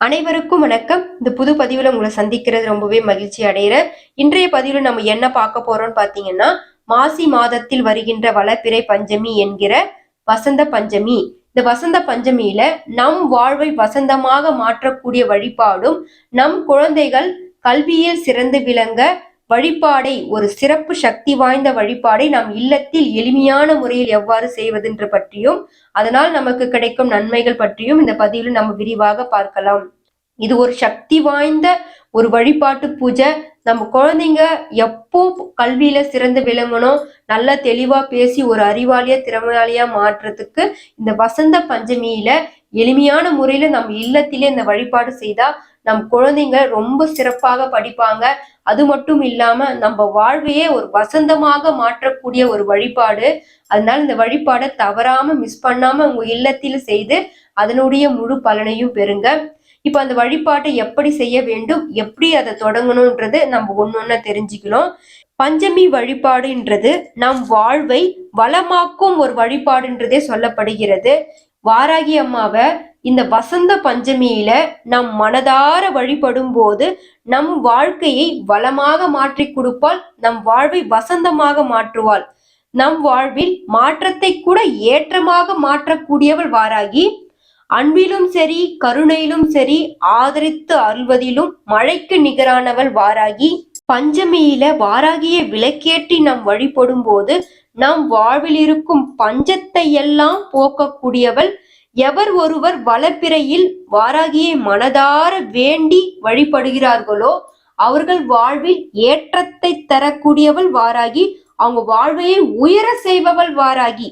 அனைவருக்கும் வணக்கம். இந்த புது பதிவில் உங்களை சந்திக்கிறது ரொம்பவே மகிழ்ச்சி அடைகிறேன் இன்றைய பதிவில் நம்ம என்ன பார்க்க போறோம்னு பார்த்தீங்கன்னா மாசி மாதத்தில் வருகின்ற வளப்பிறை பஞ்சமி என்கிற வசந்த பஞ்சமி. இந்த வசந்த பஞ்சமியில நம் வாழ்வை வசந்தமாக மாற்றக்கூடிய வழிபாடும் நம் குழந்தைகள் கல்வியில் சிறந்து விளங்க வழிபாடை ஒரு சிறப்பு சக்தி வாய்ந்த வழிபாடை நாம் இல்லத்தில் எளிமையான முறையில் எவ்வாறு செய்வதென்று பற்றியும் அதனால் நமக்கு கிடைக்கும் நன்மைகள் பற்றியும் இந்த பதிவில் நம்ம விரிவாக பார்க்கலாம். இது ஒரு சக்தி வாய்ந்த ஒரு வழிபாட்டு பூஜை. நம்ம குழந்தைங்க எப்போ கல்வியில சிறந்து விளங்கணும் நல்லா தெளிவா பேசி ஒரு அறிவாளியா திறமையாளியா மாற்றுறதுக்கு இந்த வசந்த பஞ்சமியில எளிமையான முறையில நம்ம இல்லத்திலே இந்த வழிபாடு செய்தா நம் குழந்தைங்க ரொம்ப சிறப்பாக படிப்பாங்க. அது மட்டும் இல்லாம நம்ம வாழ்வையே ஒரு வசந்தமாக மாற்றக்கூடிய ஒரு வழிபாடு. அதனால இந்த வழிபாடை தவறாம மிஸ் பண்ணாம உங்க இல்லத்தில் செய்து அதனுடைய முழு பலனையும் பெறுங்க. இப்ப அந்த வழிபாட்டை எப்படி செய்ய வேண்டும் எப்படி அதை தொடங்கணும்ன்றது நம்ம ஒன்னொன்னா தெரிஞ்சுக்கணும். பஞ்சமி வழிபாடுன்றது நம் வாழ்வை வளமாக்கும் ஒரு வழிபாடுன்றதே சொல்லப்படுகிறது. வாராகி அம்மாவை இந்த வசந்த பஞ்சமியில நம் மனதார வழிபடும் போது நம் வாழ்க்கையை வளமாக மாற்றி கொடுப்பாள் நம் வாழ்வை வசந்தமாக மாற்றுவாள். நம் வாழ்வில் மாற்றத்தை கூட ஏற்றமாக மாற்றக்கூடியவள் வாராகி. அன்பிலும் சரி கருணையிலும் சரி ஆதரித்து அருள்வதிலும் மழைக்கு நிகரானவள் வாராகி. பஞ்சமியில வாராகியை விளக்கேற்றி நாம் வழிபடும் போது நம் வாழ்வில் இருக்கும் பஞ்சத்தை எல்லாம் போக்கக்கூடியவள் எவர் ஒருவர் வளப்பிறையில் வாராகியை மனதார வேண்டி வழிபடுகிறார்களோ அவர்கள் வாழ்வில் ஏற்றத்தை தரக்கூடியவள் வாராகி அவங்க வாழ்வையை உயர செய்பவள் வாராகி.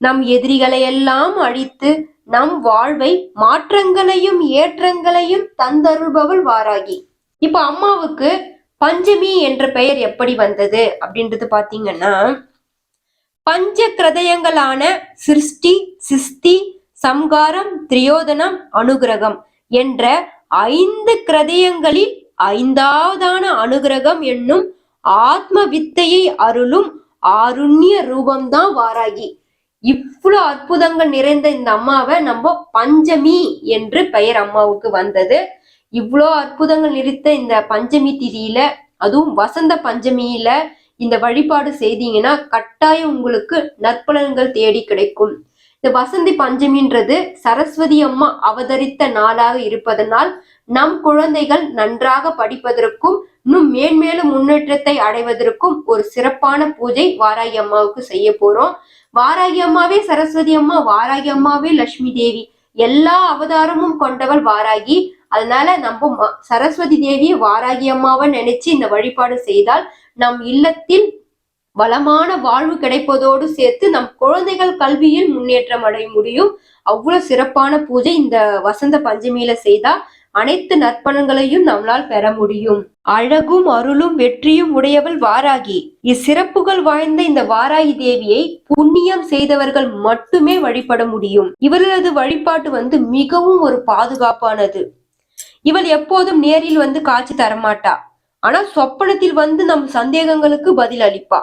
நம் எதிரிகளை எல்லாம் அழித்து நம் வாழ்வை மாற்றங்களையும் ஏற்றங்களையும் தந்தருள்பவள் வாராகி. இப்ப அம்மாவுக்கு பஞ்சமி என்ற பெயர் எப்படி வந்தது அப்படின்றது பாத்தீங்கன்னா பஞ்ச கிரதயங்களான சிருஷ்டி சிஸ்தி சம்காரம் திரியோதனம் அனுகிரகம் என்ற ஐந்து கிரதயங்களில் ஐந்தாவதான அனுகிரகம் என்னும் ஆத்ம வித்தையை அருளும் ஆருண்ய ரூபம்தான் வாராகி. இவ்வளவு அற்புதங்கள் நிறைந்த இந்த அம்மாவை நம்ம பஞ்சமி என்று பெயர் அம்மாவுக்கு வந்தது. இவ்வளோ அற்புதங்கள் நிறைத்த இந்த பஞ்சமி திதியில அதுவும் வசந்த பஞ்சமியில இந்த வழிபாடு செய்தீங்கன்னா கட்டாயம் உங்களுக்கு நற்பலன்கள் தேடி கிடைக்கும். இந்த வசந்தி பஞ்சமின்றது சரஸ்வதி அம்மா அவதரித்த நாளாக இருப்பதனால் நம் குழந்தைகள் நன்றாக படிப்பதற்கும் இன்னும் மேன்மேலும் முன்னேற்றத்தை அடைவதற்கும் ஒரு சிறப்பான பூஜை வாராகி அம்மாவுக்கு செய்ய போறோம். வாராகி அம்மாவே சரஸ்வதி அம்மா வாராகி அம்மாவே லட்சுமி தேவி. எல்லா அவதாரமும் கொண்டவள் வாராகி அதனால நம்ம சரஸ்வதி தேவியை வாராகி அம்மாவை நினைச்சு இந்த வழிபாடு செய்தால் நம் இல்லத்தில் வளமான வாழ்வு கிடைப்பதோடு சேர்த்து நம் குழந்தைகள் கல்வியில் முன்னேற்றம் அடைய முடியும். அவ்வளவு சிறப்பான பூஜை இந்த வசந்த பஞ்சமியில செய்தா அனைத்து நற்பலன்களையும் நம்மளால் பெற முடியும். அழகும் அருளும் வெற்றியும் உடையவள் வாராகி. இச்சிறப்புகள் வாய்ந்த இந்த வாராகி தேவியை புண்ணியம் செய்தவர்கள் மட்டுமே வழிபட முடியும். இவர்களது வழிபாட்டு வந்து மிகவும் ஒரு பாதுகாப்பானது. இவள் எப்போதும் நேரில் வந்து காட்சி தரமாட்டா. ஆனா சொப்பனத்தில் வந்து நம் சந்தேகங்களுக்கு பதில் அளிப்பா.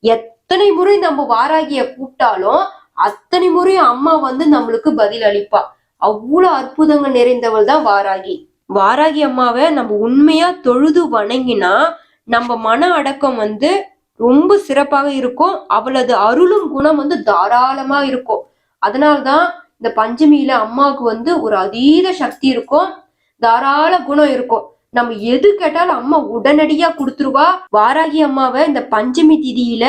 எத்தனை முறை நம்ம வாராகிய கூப்பிட்டாலும் அத்தனை முறை அம்மா வந்து நம்மளுக்கு பதில் அளிப்பா. அவ்வளவு அற்புதங்கள் நிறைந்தவள் தான் வாராகி. வாராகி அம்மாவை நம்ம உண்மையா தொழுது வணங்கினா நம்ம மன அடக்கம் வந்து ரொம்ப சிறப்பாக இருக்கும். அவளது அருளும் குணம் வந்து தாராளமா இருக்கும். அதனால்தான் இந்த பஞ்சமியில அம்மாவுக்கு வந்து ஒரு அதீத சக்தி இருக்கும். தாராள குணம் இருக்கும். நம்ம எது கேட்டாலும் அம்மா உடனடியா கொடுத்துருவா. வாராகி அம்மாவை இந்த பஞ்சமி திதியில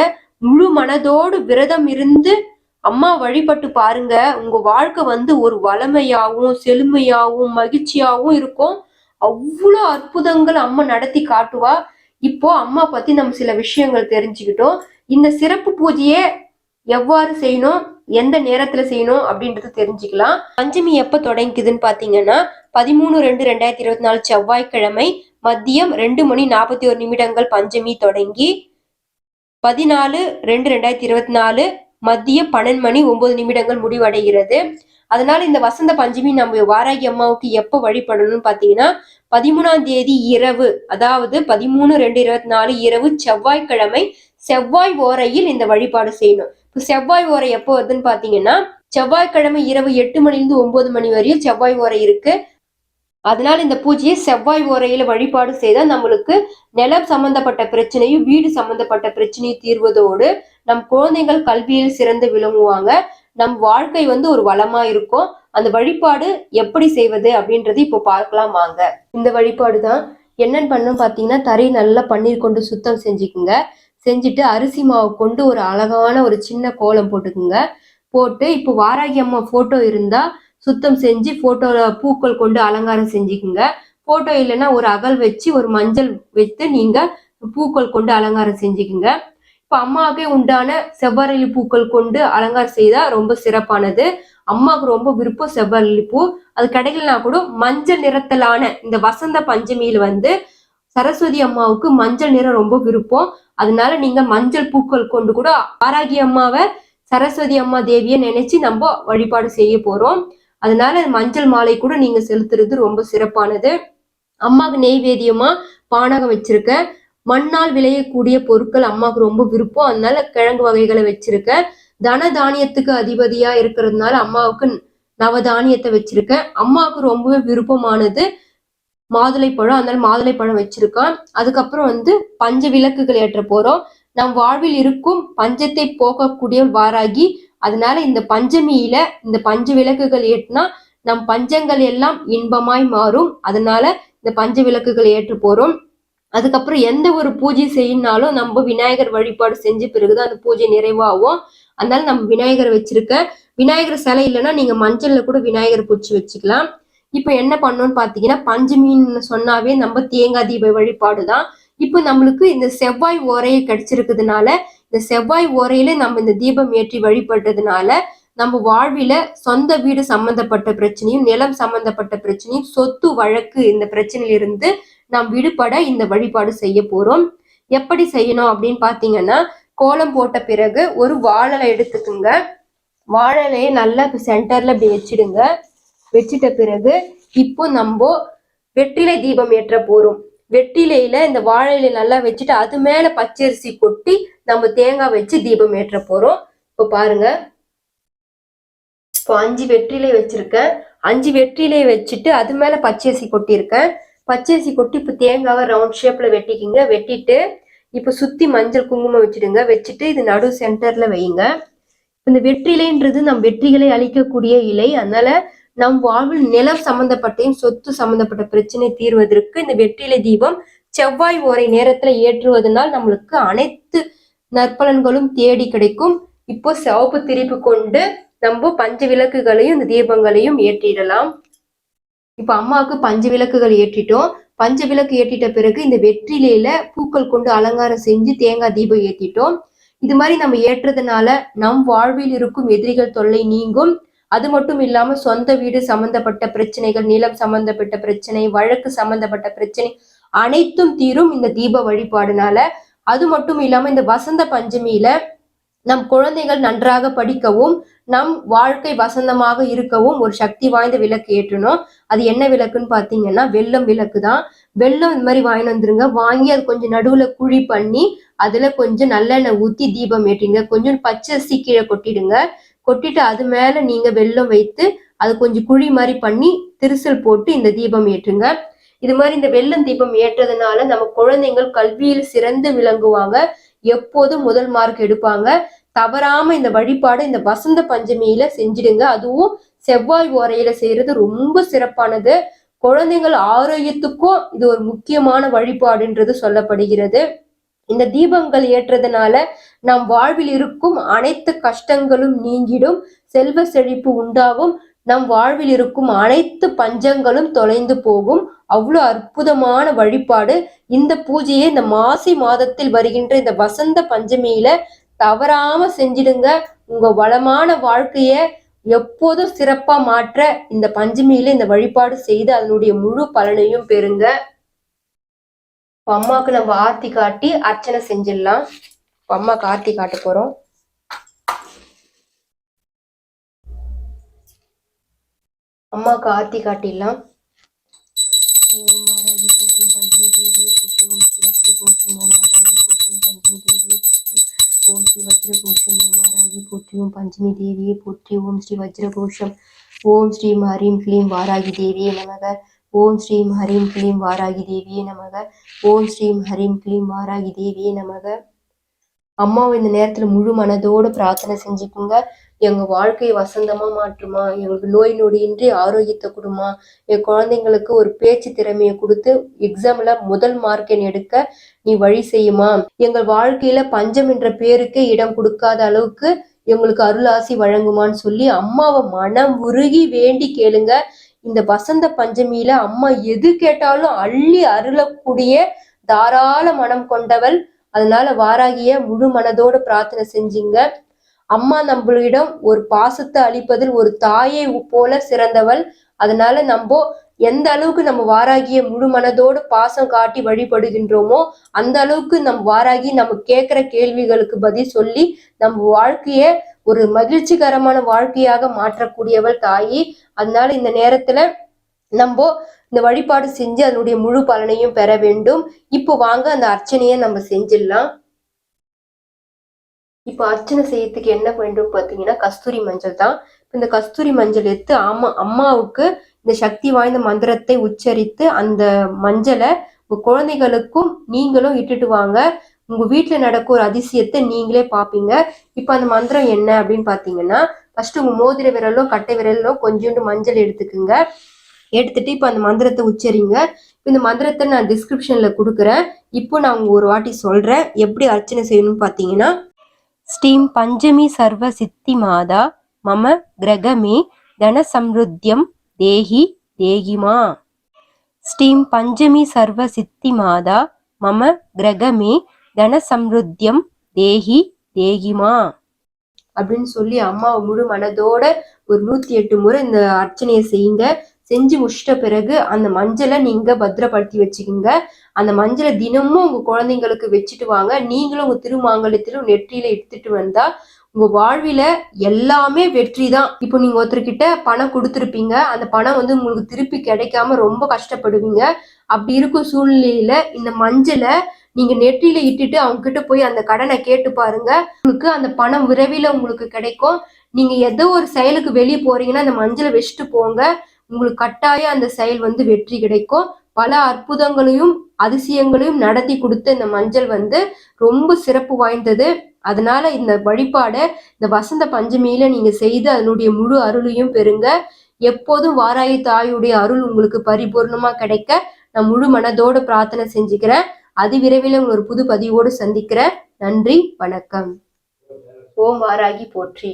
முழு மனதோடு விரதம் இருந்து அம்மா வழிபட்டு பாருங்க. உங்க வாழ்க்கை வந்து ஒரு வளமையாகவும் செழுமையாகவும் மகிழ்ச்சியாகவும் இருக்கும். அவ்வளோ அற்புதங்கள் அம்மா நடத்தி காட்டுவா. இப்போ அம்மா பத்தி நம்ம சில விஷயங்கள் தெரிஞ்சுக்கிட்டோம். இந்த சிறப்பு பூஜையை எவ்வாறு செய்யணும் எந்த நேரத்துல செய்யணும் அப்படின்றது தெரிஞ்சுக்கலாம். பஞ்சமி எப்ப தொடங்கிக்குதுன்னு பாத்தீங்கன்னா பதிமூணு ரெண்டு ரெண்டாயிரத்தி இருபத்தி நாலு செவ்வாய்க்கிழமை மதியம் ரெண்டு மணி நாற்பத்தி ஒரு நிமிடங்கள் பஞ்சமி தொடங்கி பதினாலு ரெண்டு ரெண்டாயிரத்தி இருபத்தி நாலு மதியம் பன்னெண்டு மணி ஒன்பது நிமிடங்கள் முடிவடைகிறது. அதனால இந்த வசந்த பஞ்சமி நம்ம வாராகி அம்மாவுக்கு எப்போ வழிபடணும்னு பாத்தீங்கன்னா பதிமூணாம் தேதி இரவு அதாவது பதிமூணு ரெண்டு இருபத்தி நாலு இரவு செவ்வாய்க்கிழமை செவ்வாய் ஓரையில் இந்த வழிபாடு செய்யணும். செவ்வாய் ஓரை எப்போ வருதுன்னு பாத்தீங்கன்னா செவ்வாய்க்கிழமை இரவு எட்டு மணிலிருந்து ஒன்பது மணி வரையும் செவ்வாய் ஓரை இருக்கு. அதனால இந்த பூஜையை செவ்வாய் ஓரையில வழிபாடு செய்தால் நம்மளுக்கு நிலம் சம்பந்தப்பட்ட பிரச்சனையும் வீடு சம்பந்தப்பட்ட பிரச்சனையும் தீர்வதோடு நம் குழந்தைகள் கல்வியில் சிறந்து விளங்குவாங்க. நம் வாழ்க்கை வந்து ஒரு வளமா இருக்கும். அந்த வழிபாடு எப்படி செய்வது அப்படின்றது இப்போ பார்க்கலாம் வாங்க. இந்த வழிபாடு தான் என்னென்னு பண்ணணும் பார்த்தீங்கன்னா தரையை நல்லா பன்னீர் கொண்டு சுத்தம் செஞ்சுக்குங்க. செஞ்சுட்டு அரிசி மாவு கொண்டு ஒரு அழகான ஒரு சின்ன கோலம் போட்டுக்குங்க. போட்டு இப்போ வாராகி அம்மா ஃபோட்டோ இருந்தால் சுத்தம் செஞ்சு ஃபோட்டோவில் பூக்கள் கொண்டு அலங்காரம் செஞ்சுக்குங்க. ஃபோட்டோ இல்லைன்னா ஒரு அகல் வச்சு ஒரு மஞ்சள் வைத்து நீங்கள் பூக்கள் கொண்டு அலங்காரம் செஞ்சுக்குங்க. இப்போ அம்மாவுக்கே உண்டான செவ்வரளி பூக்கள் கொண்டு அலங்காரம் செய்தால் ரொம்ப சிறப்பானது. அம்மாவுக்கு ரொம்ப விருப்பம் செவ்வரளி பூ. அது கிடைக்கலனா கூட மஞ்சள் நிறத்திலான இந்த வசந்த பஞ்சமியில் வந்து சரஸ்வதி அம்மாவுக்கு மஞ்சள் நிறம் ரொம்ப விருப்பம். அதனால நீங்க மஞ்சள் பூக்கள் கொண்டு கூட ஆராகி அம்மாவை சரஸ்வதி அம்மா தேவியை நினைச்சு நம்ம வழிபாடு செய்ய போறோம். அதனால மஞ்சள் மாலை கூட நீங்க செலுத்துறது ரொம்ப சிறப்பானது. அம்மாவுக்கு நெய்வேதியமா பானகம் வச்சிருக்கேன் மண்ணால் விளையக்கூடிய பொருட்கள் அம்மாவுக்கு ரொம்ப விருப்பம். அதனால கிழங்கு வகைகளை வச்சிருக்கேன் தன தானியத்துக்கு அதிபதியா இருக்கிறதுனால அம்மாவுக்கு நவதானியத்தை வச்சிருக்கேன் அம்மாவுக்கு ரொம்பவே விருப்பமானது. மாதுளை பழம் அதனால மாதுளை பழம் வச்சிருக்கோம். அதுக்கப்புறம் வந்து பஞ்ச விளக்குகள் ஏற்ற போறோம். நம் வாழ்வில் இருக்கும் பஞ்சத்தை போக்கக்கூடிய வாராகி அதனால இந்த பஞ்சமியில இந்த பஞ்ச விளக்குகள் ஏற்றினா நம் பஞ்சங்கள் எல்லாம் இன்பமாய் மாறும். அதனால இந்த பஞ்ச விளக்குகள் ஏற்று போறோம். அதுக்கப்புறம் எந்த ஒரு பூஜை செய்யினாலும் நம்ம விநாயகர் வழிபாடு செஞ்ச பிறகுதான் அந்த பூஜை நிறைவாகும். அதனால நம்ம விநாயகர் வச்சிருக்க விநாயகர் சிலை இல்லைன்னா நீங்க மஞ்சள்ல கூட விநாயகர் பூச்சி வச்சுக்கலாம். இப்போ என்ன பண்ணணும்னு பஞ்சு பஞ்சமின்னு சொன்னாவே நம்ம தேங்காய் தீப வழிபாடு தான் இப்போ நம்மளுக்கு இந்த செவ்வாய் ஓரையை கிடைச்சிருக்கிறதுனால இந்த செவ்வாய் ஓரையில நம்ம இந்த தீபம் ஏற்றி வழிபடுறதுனால நம்ம வாழ்வில சொந்த வீடு சம்பந்தப்பட்ட பிரச்சனையும் நிலம் சம்பந்தப்பட்ட பிரச்சனையும் சொத்து வழக்கு இந்த பிரச்சனையிலிருந்து நாம் விடுபட இந்த வழிபாடு செய்ய போறோம். எப்படி செய்யணும் அப்படின்னு பாத்தீங்கன்னா கோலம் போட்ட பிறகு ஒரு வாழலை எடுத்துக்குங்க. வாழலையை நல்லா சென்டர்ல இப்படி வச்சிடுங்க. வச்சிட்ட பிறகு இப்போ நம்ம வெற்றிலை தீபம் ஏற்ற போறோம். வெற்றிலையில இந்த வாழையில நல்லா வச்சுட்டு அது மேல பச்சரிசி கொட்டி நம்ம தேங்காய் வச்சு தீபம் ஏற்ற போறோம். இப்போ பாருங்க. இப்போ அஞ்சு வெற்றிலை வச்சிருக்கேன். அஞ்சு வெற்றிலை வச்சுட்டு அது மேல பச்சரிசி கொட்டியிருக்கேன். பச்சரிசி கொட்டி இப்போ தேங்காவை ரவுண்ட் ஷேப்ல வெட்டிக்கிங்க. வெட்டிட்டு இப்போ சுத்தி மஞ்சள் குங்குமம் வச்சுடுங்க. வச்சுட்டு இது நடு சென்டர்ல வையுங்க. இந்த வெற்றிலைன்றது நம் வெற்றிகளை அழிக்கக்கூடிய இலை. அதனால நம் வாழ்வில் நிலம் சம்பந்தப்பட்டையும் சொத்து சம்பந்தப்பட்ட பிரச்சனை தீர்வதற்கு இந்த வெற்றிலை தீபம் செவ்வாய் ஓரை நேரத்துல ஏற்றுவதனால் நம்மளுக்கு அனைத்து நற்பலன்களும் தேடி கிடைக்கும். இப்போ சிவப்பு திரிப்பு கொண்டு நம்ம பஞ்ச விளக்குகளையும் இந்த தீபங்களையும் ஏற்றிடலாம். இப்ப அம்மாவுக்கு பஞ்ச விளக்குகள் ஏற்றிட்டோம். பஞ்ச விளக்கு ஏற்றிட்ட பிறகு இந்த வெற்றிலையில பூக்கள் கொண்டு அலங்காரம் செஞ்சு தேங்காய் தீபம் ஏற்றிட்டோம் இது மாதிரி நம்ம ஏற்றதுனால நம் வாழ்வில் இருக்கும் எதிரிகள் தொல்லை நீங்கும். அது மட்டும் இல்லாம சொந்த வீடு சம்பந்தப்பட்ட பிரச்சனைகள் நிலம் சம்பந்தப்பட்ட பிரச்சனை வழக்கு சம்பந்தப்பட்ட பிரச்சனை அனைத்தும் தீரும் இந்த தீப வழிபாடுனால. அது மட்டும் இல்லாம இந்த வசந்த பஞ்சமியில நம் குழந்தைகள் நன்றாக படிக்கவும் நம் வாழ்க்கை வசந்தமாக இருக்கவும் ஒரு சக்தி வாய்ந்த விளக்கு ஏற்றணும். அது என்ன விளக்குன்னு பாத்தீங்கன்னா வெள்ளம் விளக்கு தான். வெள்ளம் இந்த மாதிரி வாங்கி வந்துருங்க. வாங்கி அது கொஞ்சம் நடுவுல குழி பண்ணி அதுல கொஞ்சம் நல்லெண்ணெய் ஊத்தி தீபம் ஏற்றிங்க கொஞ்சம் பச்சரிசி கீழே கொட்டிடுங்க. கொட்டிட்டு அது மேல நீங்க வெள்ளம் வைத்து அது கொஞ்சம் குழி மாதிரி பண்ணி திருசல் போட்டு இந்த தீபம் ஏற்றுங்க. இது மாதிரி இந்த வெள்ளம் தீபம் ஏற்றதுனால நம்ம குழந்தைங்கள் கல்வியில் சிறந்து விளங்குவாங்க. எப்போதும் முதல் மார்க் எடுப்பாங்க. தவறாம இந்த வழிபாடு இந்த வசந்த பஞ்சமியில செஞ்சிடுங்க. அதுவும் செவ்வாய் ஓரையில செய்யறது ரொம்ப சிறப்பானது. குழந்தைகள் ஆரோக்கியத்துக்கும் இது ஒரு முக்கியமான வழிபாடுன்றது சொல்லப்படுகிறது. இந்த தீபங்கள் ஏற்றதுனால நம் வாழ்வில் இருக்கும் அனைத்து கஷ்டங்களும் நீங்கிடும் செல்வ செழிப்பு உண்டாகும் நம் வாழ்வில் இருக்கும் அனைத்து பஞ்சங்களும் தொலைந்து போகும். அவ்வளோ அற்புதமான வழிபாடு. இந்த பூஜையை இந்த மாசி மாதத்தில் வருகின்ற இந்த வசந்த பஞ்சமியில தவறாம செஞ்சிடுங்க. உங்க வளமான வாழ்க்கைய எப்போதும் சிறப்பா மாற்ற இந்த பஞ்சமியில இந்த வழிபாடு செய்து அதனுடைய முழு பலனையும் பெறுங்க. அம்மாவுக்கு நம்ம ஆர்த்தி காட்டி அர்ச்சனை செஞ்சிடலாம். அம்மாவுக்கு ஆர்த்தி காட்ட போறோம். அம்மாவுக்கு ஆர்த்தி காட்டிடலாம். ஓம் மாராஜி பஞ்சமி தேவியை போற்றி ஓம் ஸ்ரீ வஜ்ரகோஷம். ஓம் மாராஜி பஞ்சமி தேவியை போற்றி ஓம் ஸ்ரீ வஜ்ரகோஷம். ஓம் மாராஜி ஓம் பஞ்சமி தேவியை போற்றி ஓம் ஸ்ரீ வஜ்ரகோஷம் ஓம் ஸ்ரீ ஹரீம் கிளீம் வாராகி தேவியே நமக. ஓம் ஸ்ரீம் ஹரீம் கிளீம் வாராகி தேவியே நமக. ஓம் ஸ்ரீம் ஹரீம் கிளீம் வாராகி தேவியே நமக. அம்மாவை இந்த நேரத்துல முழு மனதோடு பிரார்த்தனை செஞ்சுக்குங்க. எங்க வாழ்க்கையை வசந்தமா மாற்றுமா? எங்களுக்கு நோய் நொடியின்றி ஆரோக்கியத்தை கொடுமா? என் குழந்தைங்களுக்கு ஒரு பேச்சு திறமையை கொடுத்து எக்ஸாம்ல முதல் மார்க் எடுக்க நீ வழி செய்யுமா? எங்கள் வாழ்க்கையில பஞ்சம் என்ற பேருக்கே இடம் கொடுக்காத அளவுக்கு எங்களுக்கு அருளாசி வழங்குமான்னு சொல்லி அம்மாவை மனம் உருகி வேண்டி கேளுங்க. இந்த வசந்த பஞ்சமியில அம்மா எது கேட்டாலும் அள்ளி அருளக்கூடிய தாராள மனம் கொண்டவள். அதனால வாராகிய முழு மனதோட பிரார்த்தனை செஞ்சீங்க. அம்மா நம்மளிடம் ஒரு பாசத்தை அளிப்பதில் ஒரு தாயை போல சிறந்தவள். அதனால நம்ம எந்த அளவுக்கு நம்ம வாராகிய முழு மனதோடு பாசம் காட்டி வழிபடுகின்றோமோ அந்த அளவுக்கு நம் வாராகி நம்ம கேட்கிற கேள்விகளுக்கு பதில் சொல்லி நம்ம வாழ்க்கைய ஒரு மகிழ்ச்சிகரமான வாழ்க்கையாக மாற்றக்கூடியவள் தாயி. அதனால இந்த நேரத்துல நம்ம இந்த வழிபாடு செஞ்சு அதனுடைய முழு பலனையும் பெற வேண்டும். இப்போ வாங்க அந்த அர்ச்சனையை நம்ம செஞ்சிடலாம். இப்போ அர்ச்சனை செய்யறதுக்கு என்ன வேண்டும் பார்த்தீங்கன்னா கஸ்தூரி மஞ்சள் தான். இந்த கஸ்தூரி மஞ்சள் எடுத்து அம்மா அம்மாவுக்கு இந்த சக்தி வாய்ந்த மந்திரத்தை உச்சரித்து அந்த மஞ்சளை குழந்தைகளுக்கும் நீங்களும் இட்டுட்டு வாங்க. உங்க வீட்டுல நடக்க ஒரு அதிசயத்தை நீங்களே பாப்பீங்க. இப்போ அந்த மந்திரம் என்ன அப்படின்னு பாத்தீங்கன்னா ஃபர்ஸ்ட் உங்க மோதிர விரலோ கட்டை விரலோ கொஞ்சோண்டு மஞ்சள் எடுத்துக்குங்க. எடுத்துட்டு இப்போ அந்த மந்திரத்தை உச்சரிங்க. இந்த மந்திரத்தை நான் டிஸ்கிரிப்ஷன்ல கொடுக்குறேன். இப்போ நான் உங்க ஒரு வாட்டி சொல்றேன். எப்படி அர்ச்சனை செய்யணும்னு பாத்தீங்கன்னா ஸ்ரீம் பஞ்சமி சர்வ சித்தி மாதா மம கிரகமே தன சம்ருத்தியம் தேகி தேகிமா ஸ்ரீம் பஞ்சமி சர்வ சித்தி மாதா மம கிரகமே தன சம்ருத்தியம் தேகி தேகிமா. அப்படின்னு சொல்லி அம்மாவை முழு மனதோட ஒரு நூத்தி எட்டு முறை இந்த அர்ச்சனையை செய்யுங்க. செஞ்சு முடிச்சிட்ட பிறகு அந்த மஞ்சளை நீங்க பத்திரப்படுத்தி வச்சுக்கோங்க. அந்த மஞ்சளை தினமும் உங்க குழந்தைங்களுக்கு வச்சுட்டு வாங்க. நீங்களும் உங்க திருமாங்கலத்திலும் நெற்றியில எடுத்துட்டு வந்தா உங்க வாழ்வில எல்லாமே வெற்றி தான். இப்போ நீங்க ஒருத்தர்கிட்ட பணம் கொடுத்துருப்பீங்க. அந்த பணம் வந்து உங்களுக்கு திருப்பி கிடைக்காம ரொம்ப கஷ்டப்படுவீங்க. அப்படி இருக்கும் சூழ்நிலையில இந்த மஞ்சளை நீங்க நெற்றியில இட்டுட்டு அவங்க கிட்ட போய் அந்த கடனை கேட்டு பாருங்க. உங்களுக்கு அந்த பணம் விரைவில் உங்களுக்கு கிடைக்கும். நீங்க ஏதோ ஒரு செயலுக்கு வெளியே போறீங்கன்னா அந்த மஞ்சளை வச்சுட்டு போங்க. உங்களுக்கு கட்டாயம் அந்த செயல் வந்து வெற்றி கிடைக்கும். பல அற்புதங்களையும் அதிசயங்களையும் நடத்தி கொடுத்த இந்த மஞ்சள் வந்து ரொம்ப சிறப்பு வாய்ந்தது. அதனால இந்த வழிபாடை இந்த வசந்த பஞ்சமியில நீங்க செய்து அதனுடைய முழு அருளையும் பெறுங்க. எப்போதும் வாராயி தாயுடைய அருள் உங்களுக்கு பரிபூர்ணமா கிடைக்க நான் முழு மனதோடு பிரார்த்தனை செஞ்சுக்கிறேன். அதிவிரைவில் உங்கள் ஒரு புது பதிவோடு சந்திக்கிறேன் நன்றி வணக்கம். ஓம் ஆராகி போற்றி.